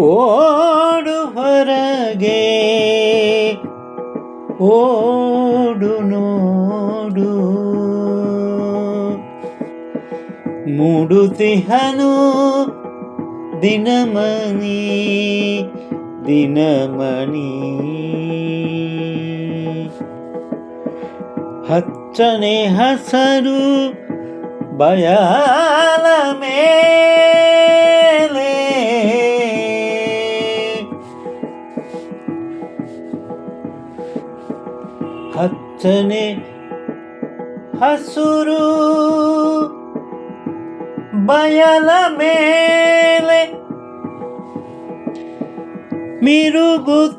ಓಡು ಹೊರಗೆ ಓಡು ನೋಡು. ಮೂಡುತಿಹನು ದಿನಮಣಿ ದಿನಮಣಿ. ಹಚ್ಚನೆ ಹಸರು ಬಯಲ ಮೇಲೆ. ಹಚ್ಚನೆ ಹಸುರು ಬಯಲ ಮೇಲೆ. ಮಿರುಗುತ್ತಿಹವು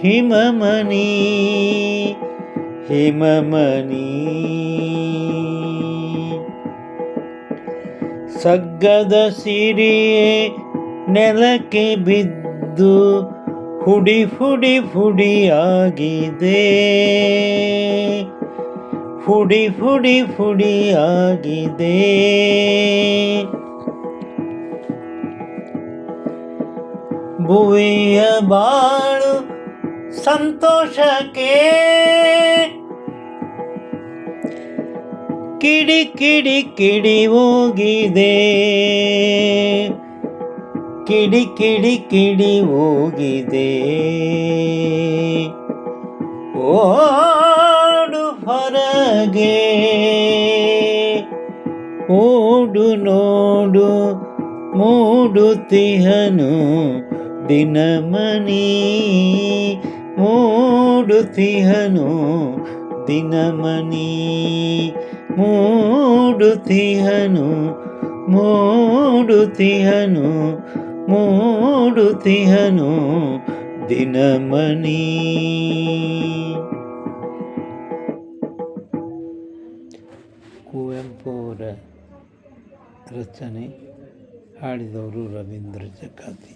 ಹಿಮಮಣಿ ಹಿಮಮಣಿ. ಸಗ್ಗದ ಸಿರಿಯೇ ನೆಲಕ್ಕೆ ಬಿದ್ದು ಹುಡಿ ಹುಡಿ ಫುಡಿಯಾಗಿದೆ ಹುಡಿ ಹುಡಿ ಫುಡಿಯಾಗಿದೆ ಭುವಿಯ ಬಾಳು ಸಂತೋಷಕ್ಕೆ ಕಿಡಿ ಕಿಡಿ ಕಿಡಿ ಹೋಗಿದೆ. ಕಿಡಿ ಕಿಡಿ ಕಿಡಿ ಹೋಗಿದೆ. ಓಡು ಹೊರಗೆ. ಓಡು ನೋಡು ಮೂಡುತ್ತಿಹನು ದಿನಮಣಿ. ಮೂಡುತ್ತಿಹನು ದಿನಮಣಿ. ಮೂಡುತಿಹನು ಮೂಡುತಿಹನು ಮೂಡುತಿಹನು ದಿನಮಣಿ ಕುವೆಂಪು ಅವರ ರಚನೆ ಹಾಡಿದವರು ರವೀಂದ್ರ ಜಕಾತಿ